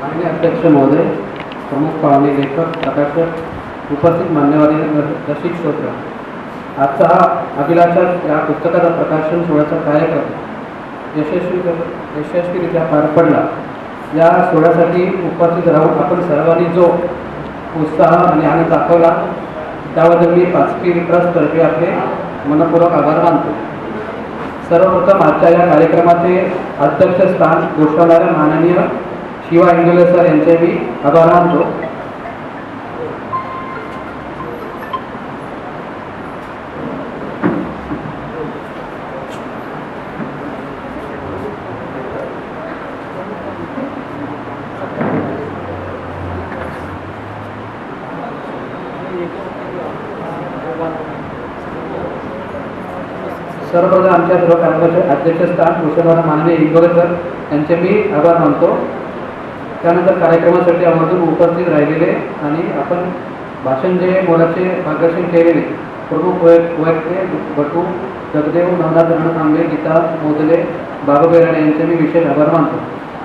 माननीय अध्यक्ष महोदय प्रमुख पाहुणे लेखक प्रकाशक उपस्थित मान्यवरी रसिक श्रोत्र आजचा हा अभिलाषा या पुस्तकाचा प्रकाशन सोहळ्याचा कार्यक्रम यशस्वी यशस्वीरित्या पार पडला. या सोहळ्यासाठी उपस्थित राहून आपण सर्वांनी जो उत्साह आणि आनंद दाखवला त्याबद्दल मी पाचपी ट्रस्टतर्फे आपले मनपूर्वक आभार मानतो. सर्वप्रथम आजच्या या कार्यक्रमाचे अध्यक्षस्थान घोषवणाऱ्या माननीय शिवा इंगोले सर यांचे मी आभार मानतो. सर्वप्रथम आमच्या सर्व कार्यक्रमाचे अध्यक्षस्थान घोषवणारा माननीय इंगोले सर यांचे मी आभार मानतो. त्यानंतर कार्यक्रमासाठी आवर्जून उपस्थित राहिलेले आणि आपण भाषण जे मोलाचे मार्गदर्शन केलेले प्रमुख वय बटू जगदेव नवनाथरण तांबे गीता मोदले बाबा बेराडे यांचे मी विशेष आभार मानतो.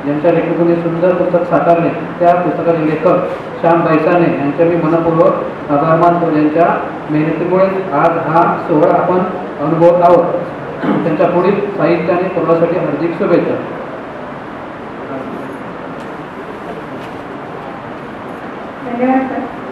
ज्यांच्या लेखकाने सुंदर पुस्तक साकारले. त्या पुस्तकाचे लेखक श्याम बैसाने यांचे मी मनपूर्वक आभार मानतो. ज्यांच्या मेहनतीमुळे आज हा सोहळा आपण अनुभवत आहोत. त्यांच्या पुढील साहित्य आणि हार्दिक शुभेच्छा. Beleza?